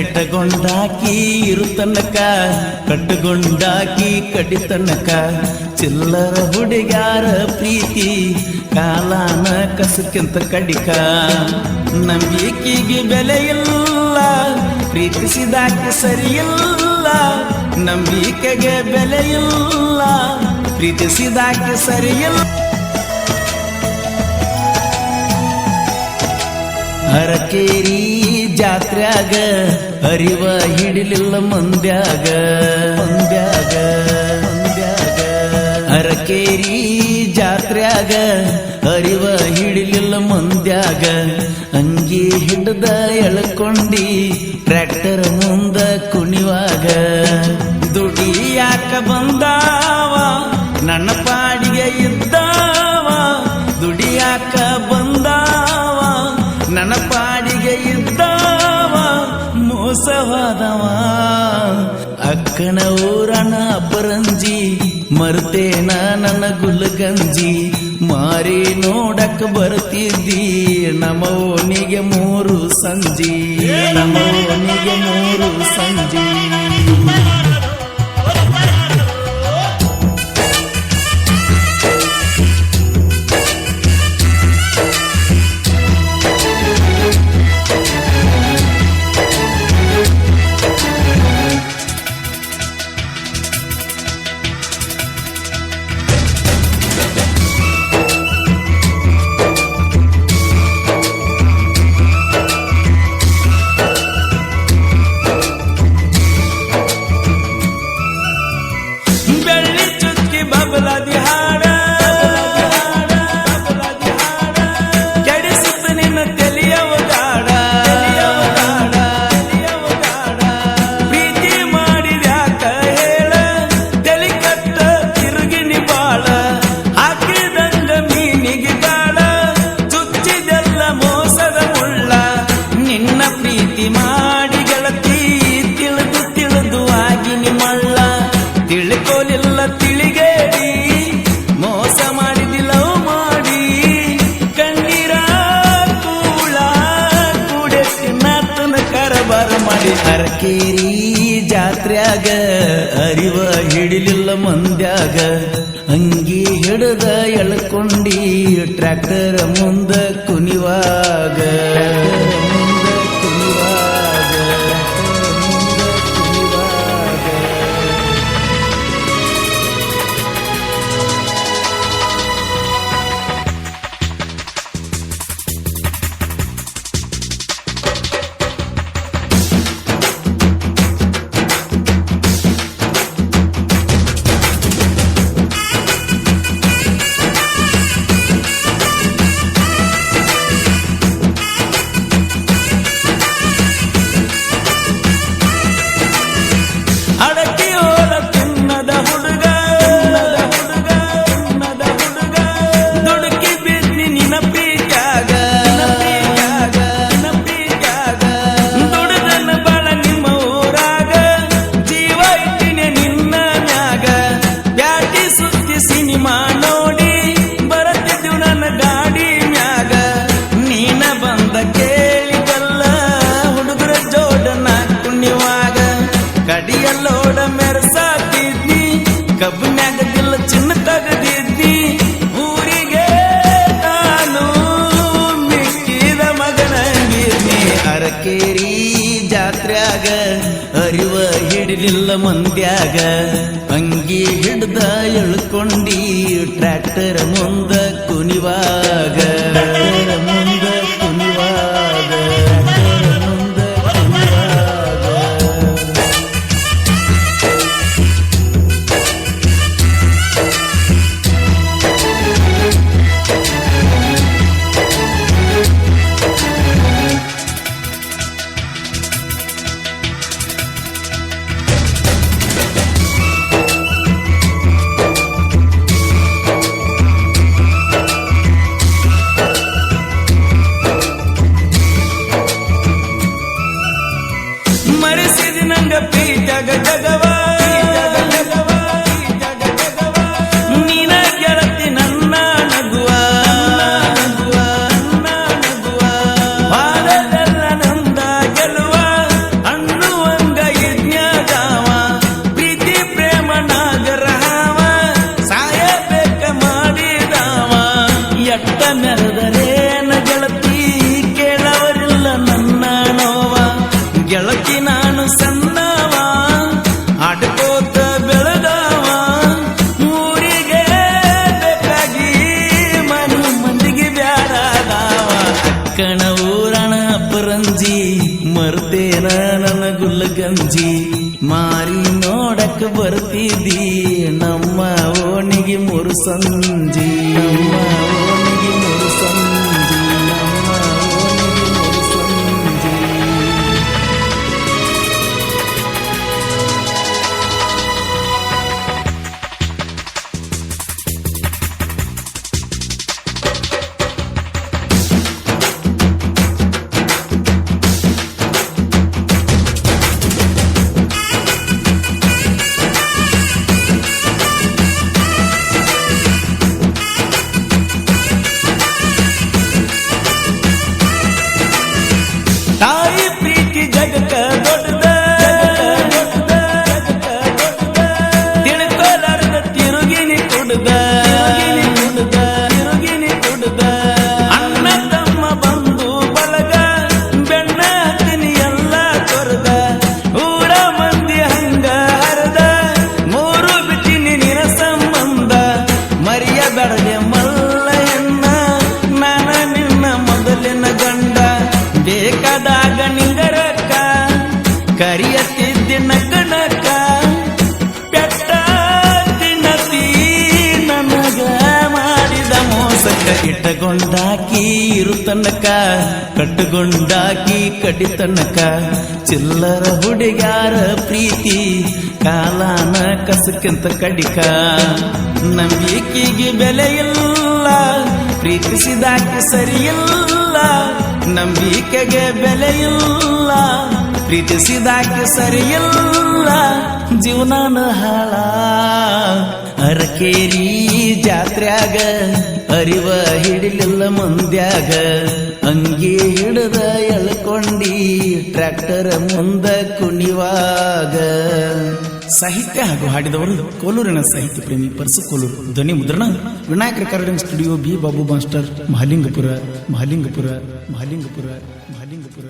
ಇಟ್ಟಗೊಂಡಾಕಿ ಇರು ಕಟ್ಟಗೊಂಡಾಕಿ ಕಟ್ಟುಗೊಂಡಾಕಿ ಕಡಿ ತನಕ ಚಿಲ್ಲರ ಹುಡುಗಾರ ಪ್ರೀತಿ, ಕಾಲಾನ ಕಸಕ್ಕಿಂತ ಕಡಿಕ. ನಂಬಿಕೆಗೆ ಬೆಲೆ ಇಲ್ಲ, ಪ್ರೀತಿಸಿದಾಕೆ ಸರಿಯಿಲ್ಲ, ನಂಬಿಕೆಗೆ ಬೆಲೆ ಇಲ್ಲ, ಪ್ರೀತಿಸಿದಾಕೆ ಸರಿಯಿಲ್ಲ. ಹರಕೇರಿ ಜಾತ್ರ್ಯಾಗ ಅರಿವ ಹಿಡಿಲಿಲ್ಲ ಮಂದ್ಯಾಗ. ಮಂದ್ಯಾಗ ಮಂದ್ಯಾಗ. ಅರಕೇರಿ ಜಾತ್ರ್ಯಾಗ, ಅರಿವ ಹಿಡಿಲಿಲ್ಲ ಮಂದ್ಯಾಗ. ಅಂಗಿ ಹಿಡ್ದ ಎಳ್ಕೊಂಡಿ, ಟ್ರ್ಯಾಕ್ಟರ್ ಮುಂದ ಕುಣಿವಾಗ. ದುಡಿಯಾಕ ಬಂದಾವ, ನನ್ನ ಪಾಡಿಗೆ ಇದ್ದಾವ. ದುಡಿಯಾಕ ಬಂದಾವ, ನನ್ನ ಪಾಡಿಗೆ ಇದ್ದಾವ. ಮೋಸವಾದವ. ಅಕ್ಕನ ಊರನ ಅಪರಂಜಿ, ಮರ್ತೇನ ನನ್ನ ಗುಲ್ಗಂಜಿ. ಮಾರಿ ನೋಡಕ್ ಬರ್ತಿದ್ದಿ ನಮ್ಮ ಓಣಿಗೆ ಮೂರು ಸಂಜಿ. ನಮ್ಮ ಓಣಿಗೆ ಮೂರು ಸಂಜಿ. ಅರಕೇರಿ ಜಾತ್ರ್ಯಾಗ ಅರಿವ ಹಿಡಿಲಿಲ್ಲ ಮಂದ್ಯಾಗ. ಅಂಗಿ ಹಿಡದ ಎಳ್ಕೊಂಡಿ ಟ್ರ್ಯಾಕ್ಟರ್ ಮುಂದ ಕುನಿವಾಗ ಹಿಡಿಲಿಲ್ಲ ಮಂದ್ಯಾಗ ಅಂಗಿ ಹಿಡ್ದ ಎಳ್ಕೊಂಡಿ ಟ್ರ್ಯಾಕ್ಟರ್ ಮುಂದ ಕುಣಿವಾಗ. ಗುಲ್ಲಗಂಜಿ ಮಾರಿ ನೋಡಕ್ ಬರ್ತಿದ್ದಿ ನಮ್ಮ ಓಣಿಗೆ ಮೂರು ಸಂಜಿ. ನಮ್ಮ ಓಣಿಗೆ ಮೂರು ಸಂಜಿ. ಕರಿಯತ್ತಿದ್ದಿ ಕಣಕ ಪೆಟ್ಟ ತಿನ್ನತಿ ನನಗ ಮಾಡಿದ ಮೋಸಕ್ಕ ಇಟ್ಟಗೊಂಡಾಕಿ ಇರು ತನಕ ಕಟ್ಟುಗೊಂಡಾಕಿ ಕಡಿತನಕ. ಚಿಲ್ಲರ ಹುಡುಗಾರ ಪ್ರೀತಿ, ಕಾಲಾನ ಕಸಕ್ಕಿಂತ ಕಡಿಕ. ನಂಬಿಕೆಗೆ ಬೆಲೆ ಇಲ್ಲ, ಪ್ರೀತಿಸಿದಾಕೆ ಸರಿಯಿಲ್ಲ, ನಂಬಿಕೆಗೆ ಬೆಲೆ ಇಲ್ಲ. ಪ್ರೀತಿಸಿದಾಕೆ ಸರಿಯಲ್ಲ, ಜೀವನಾನ ಹಾಳ. ಅರಕೇರಿ ಜಾತ್ರ್ಯಾಗ ಅರಿವ ಹಿಡಿಲಿಲ್ಲ ಮುಂದ್ಯಾಗ. ಅಂಗಿ ಹಿಡಿದ ಎಳ್ಕೊಂಡಿ ಟ್ರ್ಯಾಕ್ಟರ್ ಮುಂದ ಕುಣಿವಾಗ. ಸಾಹಿತ್ಯ ಹಾಗೂ ಹಾಡಿದವರು ಕೋಲೂರಿನ ಸಾಹಿತ್ಯ ಪ್ರೇಮಿ ಪರಸು ಕೋಲೂರು, ಧ್ವನಿ ಮುದ್ರಣ Vinayaka recording studio B Babu master, Mahalingapura Mahalingapura Mahalingapura Mahalingapura.